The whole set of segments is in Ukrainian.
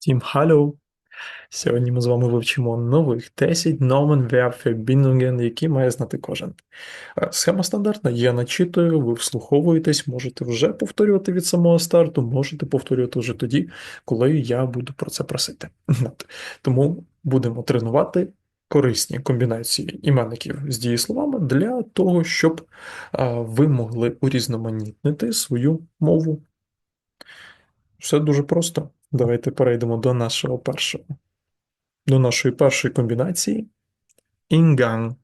Всім халло! Сьогодні ми з вами вивчимо нових 10 nomen verb які має знати кожен. Е, Схема стандартна, я начитую, ви вслуховуєтесь, можете вже повторювати від самого старту, можете повторювати вже тоді, коли я буду про це просити. Тому будемо тренувати корисні комбінації іменників з дієсловами для того, щоб е, ви могли урізноманітнити свою мову. Все дуже просто. Давайте перейдемо до нашого першого. До нашої першої комбінації. Ingang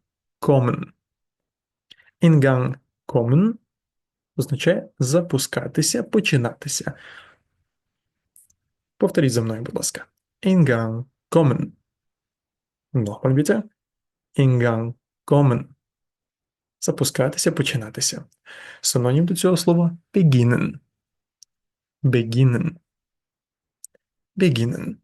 kommen. Ingang kommen означає запускатися, починатися. Повторіть за мною, будь ласка. Ingang kommen. Nochmal bitte. Kommen. Запускатися, починатися. Синонім до цього слова beginnen. Beginnen. Beginnen.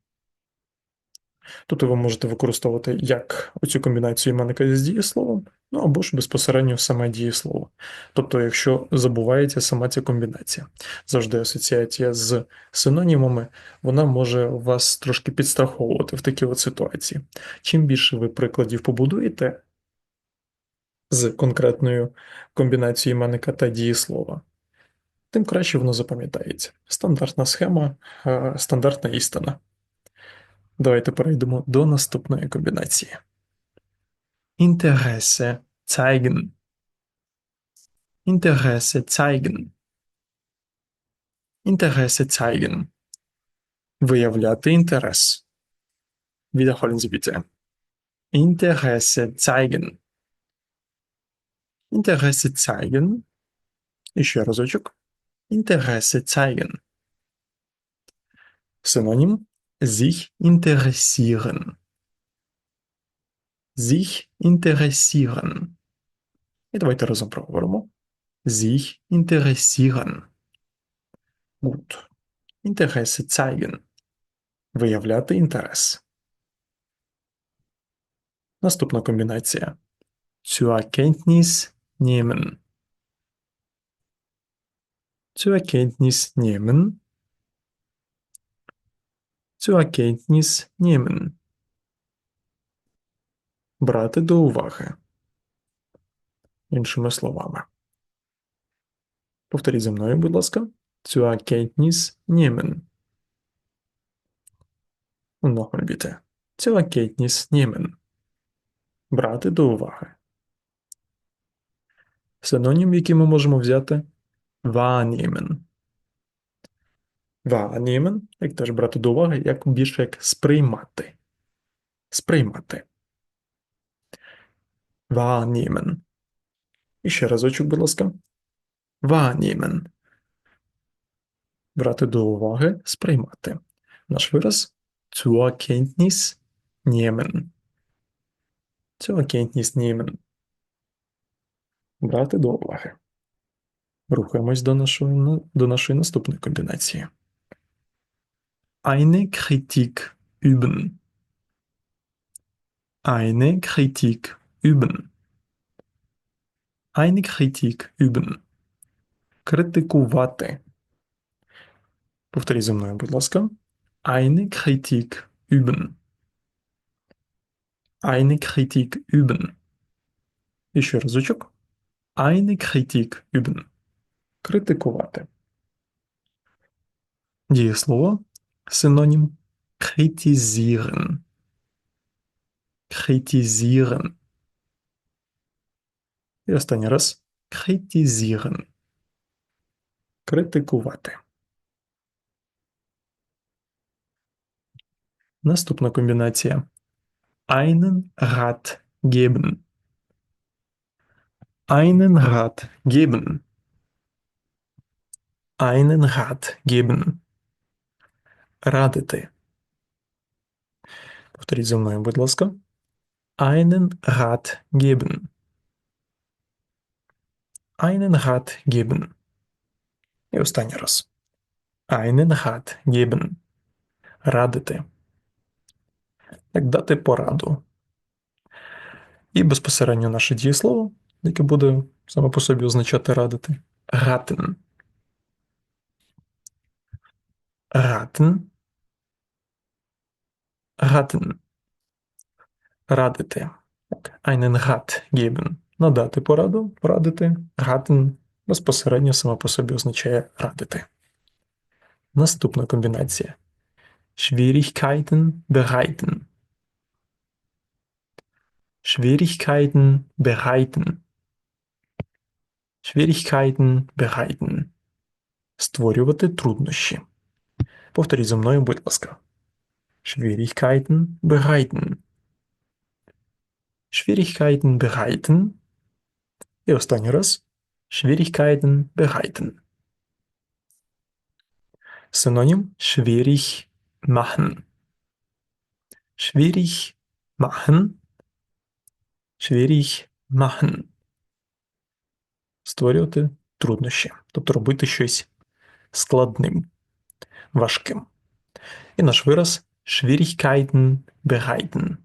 Тут ви можете використовувати як оцю комбінацію іменника з дієсловом, ну або ж безпосередньо саме дієслово. Тобто, якщо забувається сама ця комбінація, завжди асоціація з синонімами, вона може вас трошки підстраховувати в такій от ситуації. Чим більше ви прикладів побудуєте з конкретною комбінацією іменника та дієслова, тим краще воно запам'ятається. Стандартна схема, е, стандартна істина. Давайте перейдемо до наступної комбінації. Interesse zeigen. Interesse zeigen. Interesse zeigen. Виявляти інтерес. Wiederholen Sie bitte. Interesse zeigen. Interesse zeigen. І ще разочок. Interesse zeigen. Синонім sich interessieren. Sich interessieren. І давайте разом проговоримо. Sich interessieren. Gut. Interesse zeigen. Виявляти інтерес. Наступна комбінація. Zur Erkenntnis nehmen. Zur Erkenntnis nehmen. Zur Erkenntnis nehmen. Брати до уваги. Іншими словами. Повторіть за мною, будь ласка. Zur Erkenntnis nehmen. Und Nochmal bitte. Zur Erkenntnis nehmen. Брати до уваги. Синонім, який ми можемо взяти wahrnehmen. Wahrnehmen, як теж брати до уваги, як більше як сприймати. Сприймати. Wahrnehmen. І ще разочок, будь ласка. Wahrnehmen. Брати до уваги, сприймати. Наш вираз zur Kenntnis nehmen. Zur Kenntnis nehmen. Брати до уваги. Рухаємось до нашої, до нашої наступної комбінації. Eine Kritik üben. Eine Kritik üben. Eine Kritik üben. Критикувати. Повторіть за мною, будь ласка. Eine Kritik üben. Eine Kritik üben. І ще разочок. Eine Kritik üben. Критикувати. Дієслово. Синонім. Kritisieren. Kritisieren. І останній раз. Kritisieren. Критикувати. Наступна комбінація. Einen Rat geben. Einen Rat geben. Einen Rat geben. Радити. Повторіть за мною, будь ласка. Einen Rat geben. Einen Rat geben. І останній раз. Einen Rat geben. Радити. Як дати пораду. І безпосередньо наше дієслово, яке буде саме по собі означати радити. Raten. Raten raten. Радити. Так, Einen Rat geben. Надати пораду, порадити. Raten безпосередньо сама по собі означає радити. Наступна комбінація. Schwierigkeiten bereiten. Schwierigkeiten bereiten. Schwierigkeiten bereiten. Створювати труднощі. Повторіть за мною, будь ласка. Schwierigkeiten bereiten. Schwierigkeiten bereiten. І останній раз. Schwierigkeiten bereiten. Synonym schwierig machen. Schwierig machen. Schwierig machen. Створювати труднощі. Тобто робити щось складним, Важким. І наш вираз Schwierigkeiten bereiten.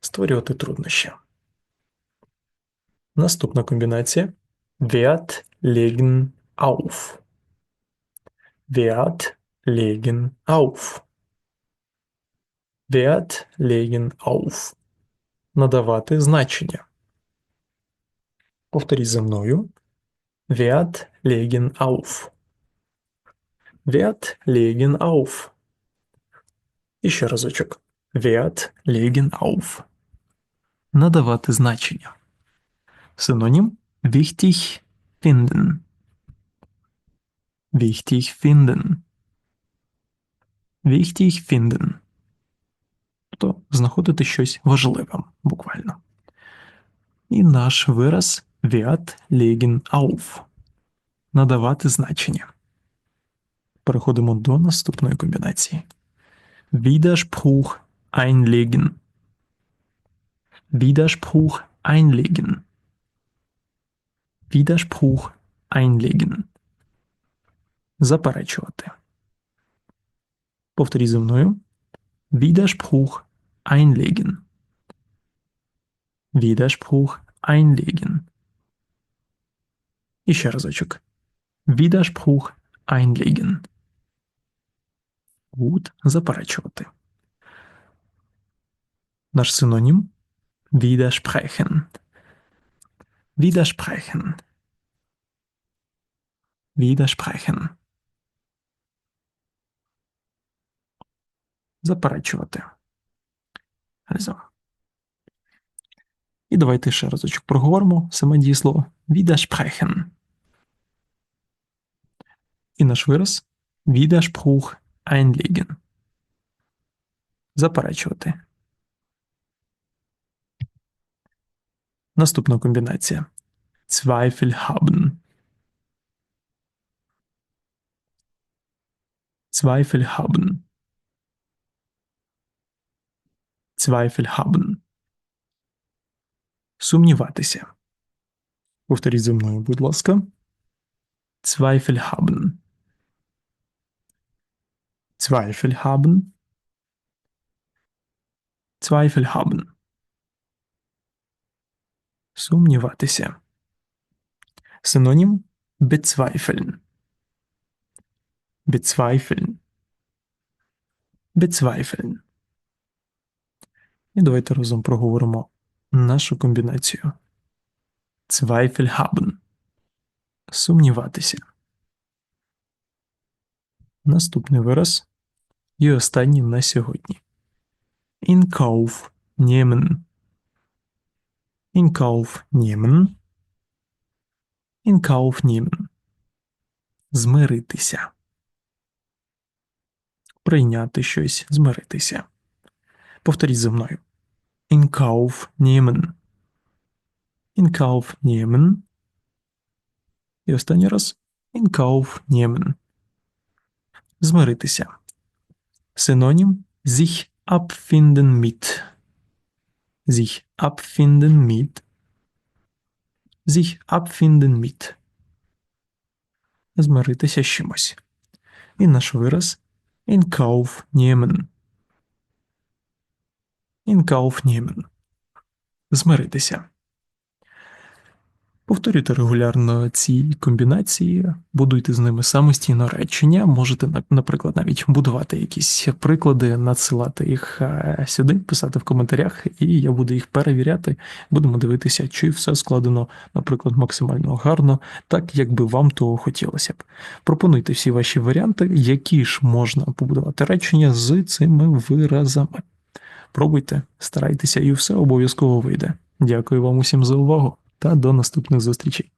Створювати труднощі. Наступна комбінація Wert legen auf. Wert legen auf. Wert legen auf. Надавати значення. Повторіть за мною. Wert legen auf. Wert legen auf. Ще разочок. Wert legen auf. Надавати значення. Синонім wichtig finden. Wichtig finden. Wichtig finden. Тобто знаходити щось важливим, буквально. І наш вираз Wert legen auf. Надавати значення. Переходимо до наступної комбінації. Widerspruch einlegen. Widerspruch einlegen. Widerspruch einlegen. Заперечувати. Повторіть за мною. Widerspruch einlegen. Widerspruch einlegen. І ще разочок. Widerspruch einlegen. Gut, заперечувати. Наш синонім widersprechen. Widersprechen. Widersprechen. Заперечувати. Also. І давайте ще разочок проговоримо саме дієслово widersprechen. І наш вираз Widerspruch einlegen. Заперечувати. Наступна комбінація. Zweifel haben. Zweifel haben. Zweifel haben. Сумніватися. Повторіть за мною, будь ласка. Zweifel haben. Zweifel haben. Zweifel haben. Сумніватися. Синонім bezweifeln. Bezweifeln. Bezweifeln. І давайте разом проговоримо нашу комбінацію. Zweifel haben. Сумніватися. Наступний вираз. І останній на сьогодні. In Kauf nehmen. In Kauf nehmen. Змиритися. Прийняти щось, змиритися. Повторіть за мною. In Kauf nehmen. In І останній раз. In Kauf. Змиритися. Синонім sich abfinden mit. Sich abfinden mit. Sich abfinden mit. Змиритися з чимось. І наш вираз in Kauf nehmen. In Kauf nehmen. Змиритися. Повторюйте регулярно ці комбінації, будуйте з ними самостійно речення. Можете, наприклад, навіть будувати якісь приклади, надсилати їх е, сюди, писати в коментарях, і я буду їх перевіряти. Будемо дивитися, чи все складено, наприклад, максимально гарно, так як би вам того хотілося б. Пропонуйте всі ваші варіанти, які ж можна побудувати речення з цими виразами. Пробуйте, старайтеся, і все обов'язково вийде. Дякую вам усім за увагу та до наступних зустрічей.